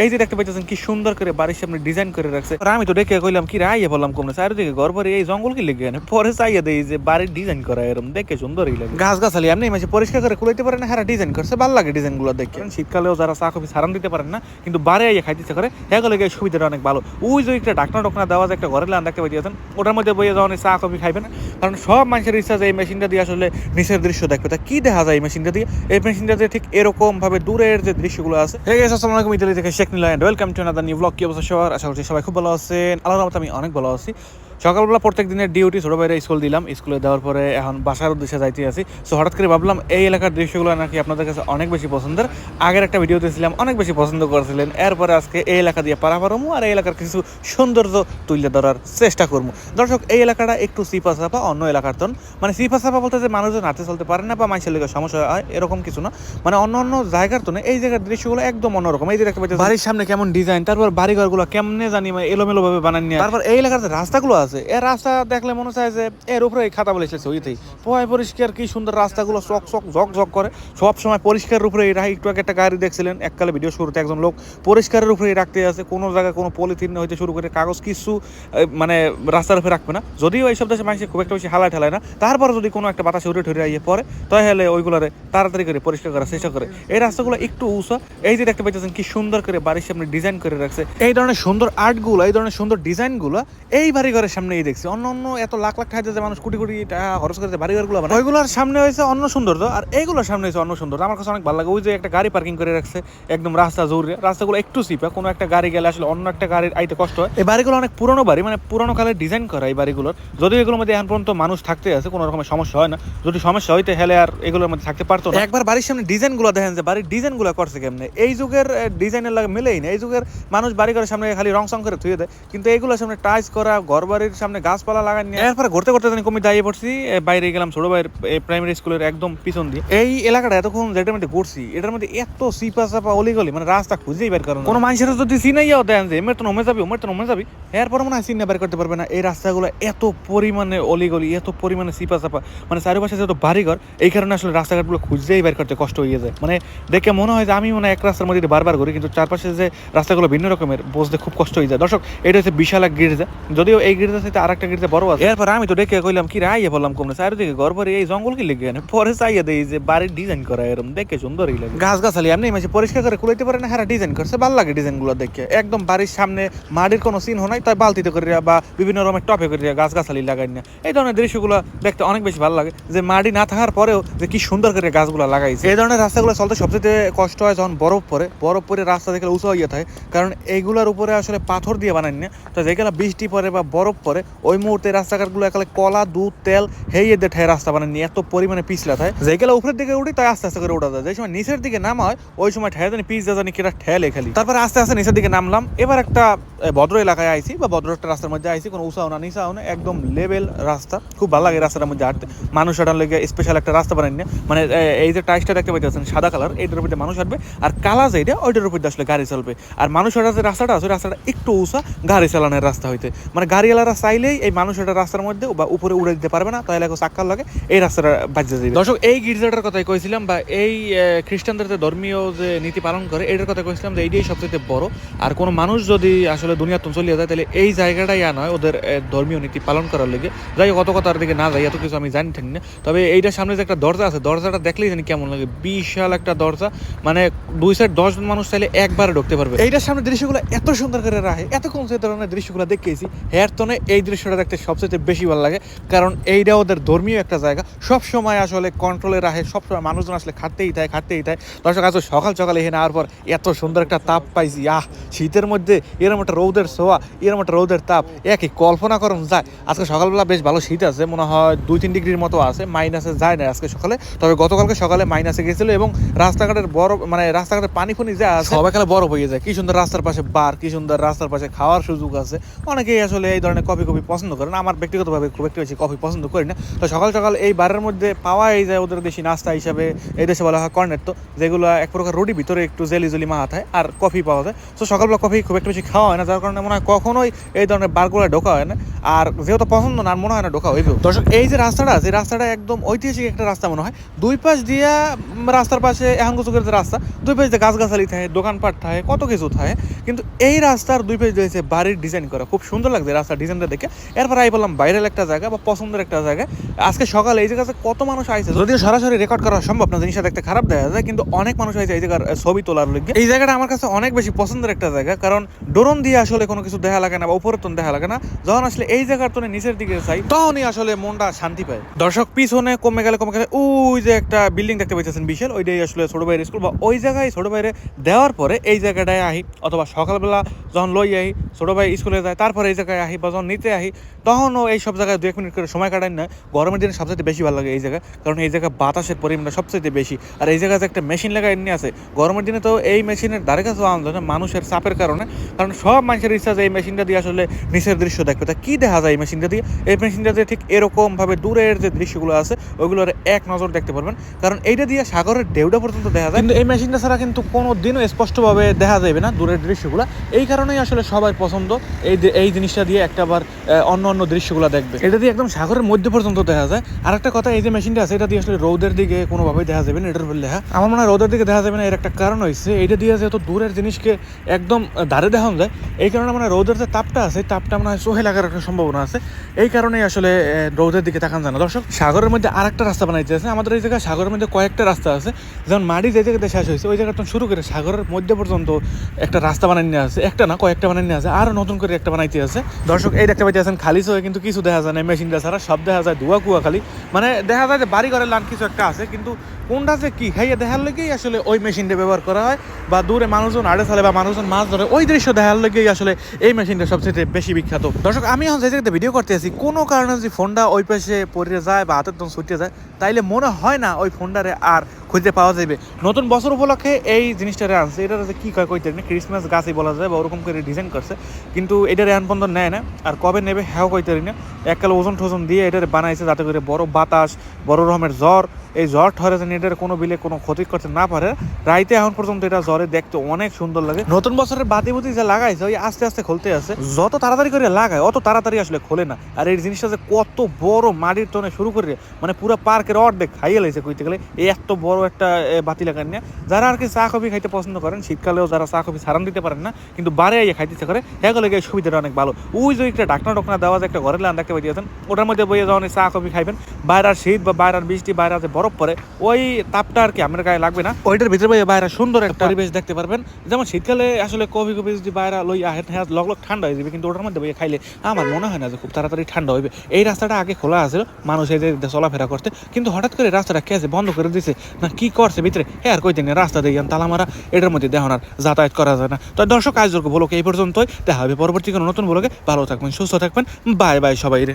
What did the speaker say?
এই যে দেখতে পাইতেছেন কি সুন্দর করে বাড়ির সামনে ডিজাইন করে রাখছে। আর আমি তো দেখে কইলাম কি রাইয়ে বললাম কমনে চারিদিকে ঘর বাড়ি এই জঙ্গল কি লেগে? পরে চাইয়া দেই যে বাড়ির ডিজাইন করা এরকম দেখে সুন্দরই লাগে। গাছ গাছালি এমনি মাঝে পরিষ্কার করে কুলাইতে পারে না হ্যাঁ ডিজাইন করছে ভালো লাগে ডিজাইনগুলো দেখে। শীতকালেও যারা চা কফি সারান দিতে পারেন না কিন্তু বারে আইয়া খাইতে করে হ্যাঁ লেগে সুবিধাটা অনেক ভালো। ওই যে একটা ডাকনা ডকনা দেওয়া যায় একটা ঘরের লান দেখতে পাইতেছেন ওটার মধ্যে বইয়ে যাওয়া চা কফি খাইবেন কারণ সব মানুষের ইচ্ছা যে এই মেশিনটা দিয়ে আসলে নিচের দৃশ্য দেখবে। তা কি দেখা যায় এই মেশিনটা দিয়ে? এই মেশিনটা দিয়ে ঠিক এরকম ভাবে দূরের যে দৃশ্যগুলো আছে। আসসালামু আলাইকুম ইতালি থেকে Sheikh and welcome to another new blog কি অবস্থা সবার? আশা করছি সবাই খুব ভালো আছেন। আল্লাহ রহমত আমি অনেক ভালো আছি। সকালবেলা প্রত্যেক দিনের ডিউটি ছোট ভাইরা স্কুল দিলাম স্কুলে দেওয়ার পরে এখন বাসার উদ্দেশ্যে যাইতে আছি। সো হঠাৎ করে ভাবলাম এই এলাকার দৃশ্যগুলো নাকি আপনাদের কাছে অনেক বেশি পছন্দের। আগের একটা ভিডিও দিয়েছিলাম অনেক বেশি পছন্দ করেছিলেন। এরপরে আজকে এই এলাকা দিয়ে পারাপারমু আর এই এলাকার কিছু সৌন্দর্য তুলে ধরার চেষ্টা করব। দর্শক এই এলাকাটা একটু সিপা সাপা অন্য এলাকার তন। মানে সিপা সাপা বলতে যে মানুষজন হাঁটতে চলতে পারে না বা মানুষের লেগে সমস্যা হয় এরকম কিছু না। মানে অন্য অন্য জায়গার তো না এই জায়গার দৃশ্যগুলো একদম অন্যরকম। এই যে দেখতে পাচ্ছি বাড়ির সামনে কেমন ডিজাইন তারপর বাড়িঘরগুলো কেমনে জানি মানে এলোমেলো ভাবে বানান নিয়ে তারপর এই এলাকার যে রাস্তাগুলো আছে এই রাস্তা দেখলে মনে হয় যে এর উপরে খাতা বলে এসেছে ওইতেই পয় পরিষ্কার কি সুন্দর রাস্তাগুলো চক চক ঝক ঝক করে। সব সময় পরিষ্কারের উপরে রাখে একটু একটা গাড়ি দেখছিলেন, এককালে ভিডিও শুরুতে একজন লোক। পরিষ্কারের উপরে রাখতে আছে, কোনো জায়গায় কোনো পলিথিন হইতে শুরু করে কাগজ কিছু মানে রাস্তার উপরে রাখবে না। যদিও এইসব দেশে মানুষ খুব একটা বেশি হালায় ঠেলায় না। তারপর যদি কোনো একটা বাতাসে উড়ে ঠুরে ইয়ে পরে তাহলে ওইগুলোরে তাড়াতাড়ি করে পরিষ্কার করার চেষ্টা করে। এই রাস্তাগুলো একটু উঁচা, এই যে দেখতে পাইতেছেন কি সুন্দর করে বাড়ির সামনে ডিজাইন করে রাখছে। এই ধরনের সুন্দর আর্টগুলো এই ধরনের সুন্দর ডিজাইনগুলো এই বাড়ি ঘরের সামনে এই দেখছি। অন্য অন্য এত লাখ লাখ টাকা যে মানুষ কোটি কোটি টাকা খরচ করে যে বাড়ি ঘরগুলো বানায়। ওইগুলোর সামনে হয়েছে অন্য সৌন্দর্য আর এইগুলোর সামনে হয়েছে অন্য সৌন্দর্য আমার কাছে অনেক ভালো লাগে। ওই যে একটা গাড়ি পার্কিং করে রাখছে, একদম রাস্তা জরুরি রাস্তাগুলো একটু সিপা কোনো একটা গাড়ি গেলে আসলে অন্য একটা গাড়ির আইতে কষ্ট হয়। এই বাড়িগুলো অনেক পুরনো বাড়ি। মানে পুরনো কালের ডিজাইন করা এই বাড়িগুলোর। যদিও এগুলোর মধ্যে এখন পর্যন্ত মানুষ থাকতে আছে, কোনো রকমের সমস্যা হয় না। যদি সমস্যা হইতে হেলে আর এগুলোর মধ্যে থাকতে পারতো না। একবার বাড়ির সামনে ডিজাইনগুলো দেখেন যে, বাড়ির ডিজাইন ডিজাইনগুলো করছে কেমনে? এই যুগের ডিজাইনের লাগে মিলেই না। এই যুগের মানুষ বাড়ি ঘরের সামনে খালি রং সং করে থুয়ে দেয়। কিন্তু এইগুলোর সামনে টাইস করা ঘর বাড়ির সামনে গাছপালা লাগাই নিয়ে। এরপরে ঘুরতে ঘুরতে কমি দাঁড়িয়ে পড়ছি। বাইরে গেলাম ছোট ভাইয়ের প্রাইমারি স্কুলের একদম পিছন দিয়ে। এই এলাকাটা এতক্ষণ যেটার মধ্যে ঘুরছি, এটার মধ্যে এত সিপা চাপা অলি গলি মানে রাস্তা খুঁজেই বের করেন কোনো মানুষের যদি চিনাইয়াও দেন যে, এমনি তো নমে যাবি ওমের তো নমে যাবি। এরপর মনে হয় চিনে বের করতে পারবে না। এই রাস্তাগুলো এত পরিমাণে অলিগলি, এত পরিমাণে সিপা চাপা মানে চারিপাশে যত বাড়িঘর, এই কারণে আসলে রাস্তাঘাটগুলো খুঁজেই বের করতে কষ্ট হয়ে যায়। মানে দেখে মনে হয় যে, আমি মনে হয় এক রাস্তার মধ্যে বারবার ঘুরি, কিন্তু চারপাশে যে রাস্তাগুলো ভিন্ন রকমের বসতে খুব কষ্ট হয়ে যায়। দর্শক, এটা হচ্ছে বিশাল এক গির্জা। যদিও এই গির্জা সাথে আর একটা গির্জা বড় আছে। এরপর আমি তো দেখে কইলাম কি রাইয়ে বললাম কমনে চারিদিকে ঘর বাড়ি এই জঙ্গল কি লেগে পরে চাইয়া দেই যে বাড়ির ডিজাইন করা এরকম দেখে সুন্দরই লাগে। গাছ গাছালি এমনি মাঝে পরিষ্কার করে কুলাইতে পারে না হ্যাঁ ডিজাইন করছে ভালো লাগে ডিজাইনগুলো দেখে। একদম বাড়ির সামনে মাটির কোনো চিহ্ন নাই তাই বালতিতে করে বা বিভিন্ন রকমের টপে করে গাছ গাছালি লাগাই না এই ধরনের দৃশ্যগুলো দেখতে অনেক বেশি ভালো লাগে যে মাটি না থাকার পরেও যে কি সুন্দর করে গাছগুলো লাগাইছে। এই ধরনের রাস্তাগুলো চলতে সবচেয়ে কষ্ট হয় যখন বরফ পরে বরফ পরে রাস্তা দেখলে উঁচু হইয়া থাকে কারণ এইগুলোর উপরে আসলে পাথর দিয়ে বানাই না তো যেগুলো বৃষ্টি পরে বা বরফ পরে ওই মুহূর্তে রাস্তাঘাটগুলো একালে কলা, দুধ, তেল হেয়ে দিয়ে ঠায় রাস্তা বানায়নি, এত পরিমাণে পিছলা থাকে যেগুলো উপরের দিকে উঠি, তাই আস্তে আস্তে করে উঠা যায়। যে সময় নিচের দিকে নামা হয় ওই সময় ঠেয়ে জানি পিস জানি কিরা ঠেলে খালি তারপরে আস্তে আস্তে নিচের দিকে নামলাম। এবার একটা ভদ্র এলাকায় আইছি, বা ভদ্র একটা রাস্তার মধ্যে আইছি, কোনো উঁচাও না, নিচাও না, একদম লেভেল রাস্তা। খুব ভালো লাগে রাস্তার মধ্যে হাঁটতে। মানুষ হাঁটার লেগে স্পেশাল একটা রাস্তা বানাই না। মানে এই যে টাইসটা দেখতে পাইতেছেন, সাদা কালার এইটার উপরে মানুষ হাঁটবে। আর কালা যেটা ওইটার উপর দিয়ে আসলে গাড়ি চলবে। আর মানুষ হাঁটার যে রাস্তাটা আছে রাস্তাটা একটু উঁচা, গাড়ি চালানোর রাস্তা হইতে। মানে গাড়িওয়ালারা চাইলেই এই মানুষ হাঁটার রাস্তার মধ্যে বা উপরে উড়ে দিতে পারবে না তাহলে এখন চাক্কার লাগে এই রাস্তাটা বাজে যাবে দর্শক এই গির্জাটার কথাই কইছিলাম বা এই খ্রিস্টানদের যে ধর্মীয় যে নীতি পালন করে এটার কথা কইছিলাম যে এইটাই সবচেয়ে বড়। আর কোনো মানুষ যদি আসলে দুনিয়া তো চলিয়ে যায় তাহলে এই জায়গাটাই আ নয় ওদের ধর্মীয় নীতি পালন করার লেগে। যাই হোক, কত কথার দিকে না যাই এত কিছু আমি জানি থাকি না। তবে এইটার সামনে যে একটা দরজা আছে দরজাটা দেখলেই জানি কেমন লাগে। বিশাল একটা দরজা মানে দুই সাইড দশ জন মানুষ চাইলে একবারে ঢুকতে পারবে। এইটার সামনে দৃশ্যগুলো এত সুন্দর করে রাখে এত সে ধরনের দৃশ্যগুলো দেখেছি হেয়ার তনে এই দৃশ্যটা দেখতে সবচেয়ে বেশি ভালো লাগে। কারণ এইটা ওদের ধর্মীয় একটা জায়গা। সব সময় আসলে কন্ট্রোলে রাখে সব সময় মানুষজন আসলে খাটতেই থাকে খাটতেই থাকে দর্শক, আজ সকাল সকালে এখানে আওয়ার পর এত সুন্দর একটা তাপ পাইছি। আহ, শীতের মধ্যে এরকম একটা রৌদের সোয়া এরকম একটা রৌদের তাপ। একই কল্পনা করুন যায়। আজকে সকালবেলা বেশ ভালো শীত আছে, মনে হয় দুই তিন ডিগ্রির মতো আছে মাইনাসে যায় না আজকে সকালে। তবে গতকালকে সকালে মাইনাসে গেছিল এবং রাস্তাঘাটের বরফ মানে রাস্তাঘাটের পানি ফুনি যা আছে সবাই খেলে বরফ হয়ে যায়। কি সুন্দর রাস্তার পাশে বার, কি সুন্দর রাস্তার পাশে খাওয়ার সুযোগ আছে। অনেকেই আসলে এই ধরনের কফি কফি পছন্দ করে না, আমার ব্যক্তিগতভাবে খুব একটু বেশি কফি পছন্দ করি না। তো সকাল সকাল এই বারের মধ্যে পাওয়াই যায় ওদের দেশি নাস্তা হিসাবে, এই দেশে বলা হয় কর্নেট তো যেগুলো এক প্রকার রুটি ভিতরে একটু জেলি জেলি মাহা থাকে আর কফি পাওয়া যায়। তো সকালবেলা কফি খুব একটু বেশি খাওয়া হয় না, যার কারণে মনে হয় কখনোই এই ধরনের বারগুলো ঢোকা হয় না। আর যেহেতু পছন্দ না মনে হয় না ঢোকা হইবে দর্শক, এই যে রাস্তাটা আছে রাস্তাটা একদম ঐতিহাসিক একটা রাস্তা মনে হয়। দুই পাশ দিয়া রাস্তার পাশে এখন চোখের যে রাস্তা, দুই পাশ দিয়ে গাছগাছালি থাকে দোকানপাট থাকে কত কিছু থাকে কিন্তু এই রাস্তার দুই পাশ দিয়েছে বাড়ির ডিজাইন করা। খুব সুন্দর লাগছে রাস্তার ডিজাইনটা দেখে। এরপর আই বললাম বাইরের একটা জায়গা বা পছন্দের একটা জায়গা। আজকে সকালে এই জায়গাতে কত মানুষ আইছে, যদিও সরাসরি রেকর্ড করা সম্ভব না, জিনিসটা দেখতে খারাপ দেখা যায়, কিন্তু অনেক মানুষ আইছে এই জায়গার ছবি তোলার লিগে। এই জায়গাটা আমার কাছে অনেক বেশি পছন্দের একটা জায়গা, কারণ ড্রোন দিয়ে আসলে কোনো কিছু দেখা লাগে না বা উপরের তন দেখা লাগে না। যখন আসলে এই জায়গার তনে নিচের দিকে যাই, তখনই আসলে মনটা শান্তি পায়। দর্শক, পিছনে কমে গেলে কমে গেলে ওই যে একটা বিল্ডিং দেখতে পাইতেছেন বিশাল, ওইটাই আসলে ছোট ভাইয়ের স্কুল বা ওই জায়গায় ছোট ভাইরে দেওয়ার পরে এই জায়গাটায় আহি অথবা সকালবেলা যখন লই আহি ছোট ভাই স্কুলে যায়, তারপরে এই জায়গায় আহি বা যখন নিতে আহি, তখনও এই সব জায়গায় দু এক মিনিট করে সময় কাটাই না। গরমের দিনে সবচেয়ে বেশি ভালো লাগে এই জায়গা, কারণ এই জায়গায় বাতাসের পরিমাণটা সবচেয়ে বেশি। আর এই জায়গায় একটা মেশিন লাগা এমনি আছে, গরমের দিনে তো এই মেশিনের ধারে কাছেও আনন্দ মানুষের চাপের কারণে। কারণ সব মানুষের ইচ্ছা যে এই মেশিনটা দিয়ে আসলে নিচের দৃশ্য দেখবে। তা কি দেখা যায় এই মেশিনটা দিয়ে। এই মেশিনটা দিয়ে ঠিক এরকম ভাবে দূরের যে দৃশ্যগুলো আছে ওইগুলোর এক নজর দেখতে পারবেন। কারণ এইটা দিয়ে সাগরের ঢেউটা পর্যন্ত দেখা যায়। কিন্তু এই মেশিনটা ছাড়া কিন্তু কোনো দিনও স্পষ্টভাবে দেখা যাবে না দূরের দৃশ্যগুলো। এই কারণেই আসলে সবাই পছন্দ এই এই জিনিসটা দিয়ে একটা বার অন্য অন্য দৃশ্যগুলো দেখবে। এটা দিয়ে একদম সাগরের মধ্যে পর্যন্ত দেখা যায়। আর একটা কথা এই যে মেশিনটা আছে এটা দিয়ে আসলে রোদের দিকে কোনোভাবেই দেখা যাবে না এটার উপর লেখা। আমার মনে হয় রোদের দিকে দেখা যাবে না এর একটা কারণ হয়েছে এটা দিয়ে যেহেতু দূরের জিনিসকে একদম ধারে দেখানো যায় এই কারণে মানে রোদের যে তাপটা আছে তাপটা মনে চোখে লাগার একটা সম্ভাবনা আছে। এই কারণেই আসলে রোদের দিকে তাকান যায় না। দর্শক, সাগরের মধ্যে আর একটা রাস্তা বানাইতে আছে। আমাদের এই জায়গায় সাগরের মধ্যে কয়েকটা রাস্তা আছে। যেমন মাটি যে জায়গাতে শেষ হয়েছে, ওই জায়গাটা শুরু করে সাগরের মধ্যে পর্যন্ত একটা রাস্তা বানাই নিয়ে আছে। একটা না, কয়েকটা বানাই নিয়ে আছে। আর নতুন করে একটা বানাইতে আছে। দর্শক, এই দেখতে পাইতে আছেন খালি হয়ে কিন্তু কিছু দেখা যায় না মেশিনটা ছাড়া সব দেখা যায়, ধোয়া কুয়া খালি। মানে দেখা যায় যে বাড়ি ঘরের লান কিছু একটা আছে, কিন্তু কোনটা যে কি খাইয়ে দেখার লেগেই আসলে ওই মেশিনটা ব্যবহার করা হয়। বা দূরে মানুষজন, আড়ে চালে বা মানুষজন মাছ ধরে, ওই দৃশ্য দেখার লেগেই আসলে এই মেশিনটা সবচেয়ে বেশি বিখ্যাত। দর্শক, আমি এখন জায়গাতে ভিডিও করতে আসি কোনো কারণে যদি ফোনটা ওই পাশে পড়ে যায় বা হাতের তখন ছুটে যায়, তাইলে মনে হয় না ওই ফোনটারে আর খুঁজে পাওয়া যাবে নতুন বছর উপলক্ষে এই জিনিসটারে আনছে। এটা যে কি কয় কইতে না ক্রিসমাস গাছই বলা যায় বা ওরকম করে ডিজাইন করছে। কিন্তু এটার এখন পর্যন্ত নেয় না। আর কবে নেবে হ্যাঁ কইতে না। এককাল ওজন টোজন দিয়ে এটার বানাইছে যাতে করে বড় বাতাস, বড় রকমের জ্বর, এই জ্বর ঠরে যেন এটার কোনো বিলে কোনো ক্ষতি করতে না পারে। রাইতে এখন পর্যন্ত এটা জ্বরে দেখতে অনেক সুন্দর লাগে। নতুন বছরের বাতি বুতি যে লাগাইছে, ওই আস্তে আস্তে খুলতে আছে। যত তাড়াতাড়ি করে লাগায়, অত তাড়াতাড়ি আসলে খোলে না। আর এই জিনিসটা যে কত বড় মাটির টনে শুরু করে মানে পুরো পার্কের অর্ধেক খাইয়ে লাইছে কইতে গেলে এত বড় একটা বাতি লাগান না যারা আর কি চা কফি খাইতে পছন্দ করেন শীতকালেও যারা চা কফি সারান দিতে পারেন না কিন্তু বারে আইয়ে খাইতে ইচ্ছা করে এগুলো গিয়ে সুবিধাটা অনেক ভালো। ওই যে একটা ডাকনা ডাকনা দেওয়া যায় একটা ঘরের লান দেখতে পাইতেছেন ওটার মধ্যে বইয়ে যখন এই চা কফি খাইবেন বাইরের শীত বা বাইরের বৃষ্টি বাইরে যে বরফ পড়ে ওই তাপটা আর কি আমার গায়ে লাগবে না। ওইটার ভিতরে বইয়ে বাইরে সুন্দর একটা পরিবেশ দেখতে পারবেন। যেমন শীতকালে আসলে কফি কফি যদি বাইরে লই আহেন হ্যাঁ লগ লগ ঠান্ডা হয়ে যাবে কিন্তু ওটার মধ্যে বইয়ে খাইলে আমার মনে হয় না যে খুব তাড়াতাড়ি ঠান্ডা হইবে। এই রাস্তাটা আগে খোলা আছে মানুষ এই যে চলাফেরা করতে কিন্তু হঠাৎ করে রাস্তাটা কে আছে বন্ধ করে দিছে না কি করছে ভিতরে? হ্যাঁ আর কই দিন, রাস্তা দিয়ে তালা মারা, এটার মধ্যে দেখুন আর যাতায়াত করা যায় না। তো দর্শক আয়োজক বলো এই পর্যন্তই। দেখা হবে পরবর্তী কোনো নতুন বলোকে ভালো থাকবেন, সুস্থ থাকবেন। বাই বাই সবাই রে